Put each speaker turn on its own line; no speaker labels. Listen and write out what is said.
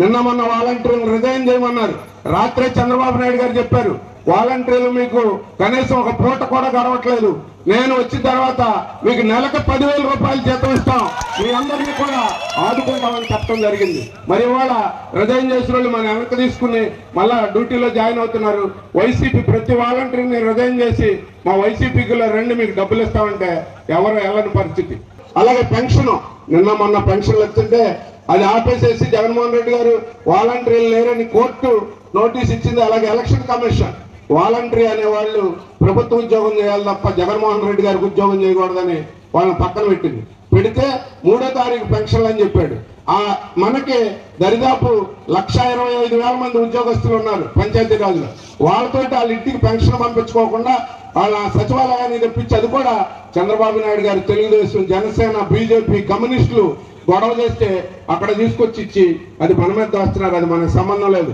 నిన్న మొన్న వాలంటీర్లు రిజైన్ చేయమన్నారు. రాత్రే చంద్రబాబు నాయుడు గారు చెప్పారు వాలంటీర్లు మీకు కనీసం ఒక పూట కూడా గడవట్లేదు. నేను వచ్చిన తర్వాత మీకు నెలకు పదివేల రూపాయలు జీతం ఇస్తాం. మీ అందరినీ కూడా ఆదుకుంటామని చెప్పడం జరిగింది. మరి ఇవాళ రిజైన్ చేసిన వాళ్ళు మన వెనక తీసుకుని మళ్ళా డ్యూటీలో జాయిన్ అవుతున్నారు. వైసీపీ ప్రతి వాలంటీర్ని రిజైన్ చేసి మా వైసీపీకి రెండు మీకు డబ్బులు ఇస్తామంటే ఎవరు వెళ్ళని పరిస్థితి. అలాగే పెన్షన్. నిన్న మొన్న పెన్షన్లు వచ్చింటే అది ఆపేసేసి జగన్మోహన్ రెడ్డి గారు వాలంటీర్లు లేరని కోర్టు నోటీస్ ఇచ్చింది. అలాగే ఎలక్షన్ కమిషన్. వాలంటరీ అనే వాళ్ళు ప్రభుత్వ ఉద్యోగం చేయాలి తప్ప జగన్మోహన్ రెడ్డి గారికి ఉద్యోగం చేయకూడదని వాళ్ళని పక్కన పెట్టింది. పెడితే మూడో తారీఖు పెన్షన్లు అని చెప్పాడు. ఆ మనకి దరిదాపు లక్ష ఇరవై ఐదు వేల మంది ఉద్యోగస్తులు ఉన్నారు పంచాయతీరాజులో. వాళ్ళతో వాళ్ళ ఇంటికి పెన్షన్ పంపించుకోకుండా వాళ్ళ సచివాలయాన్ని తెప్పించి అది కూడా చంద్రబాబు నాయుడు గారు తెలుగుదేశం జనసేన బీజేపీ కమ్యూనిస్టులు గొడవ చేస్తే అక్కడ తీసుకొచ్చి ఇచ్చి అది మన మీద దాస్తున్నారు అది మనకు సంబంధం లేదు.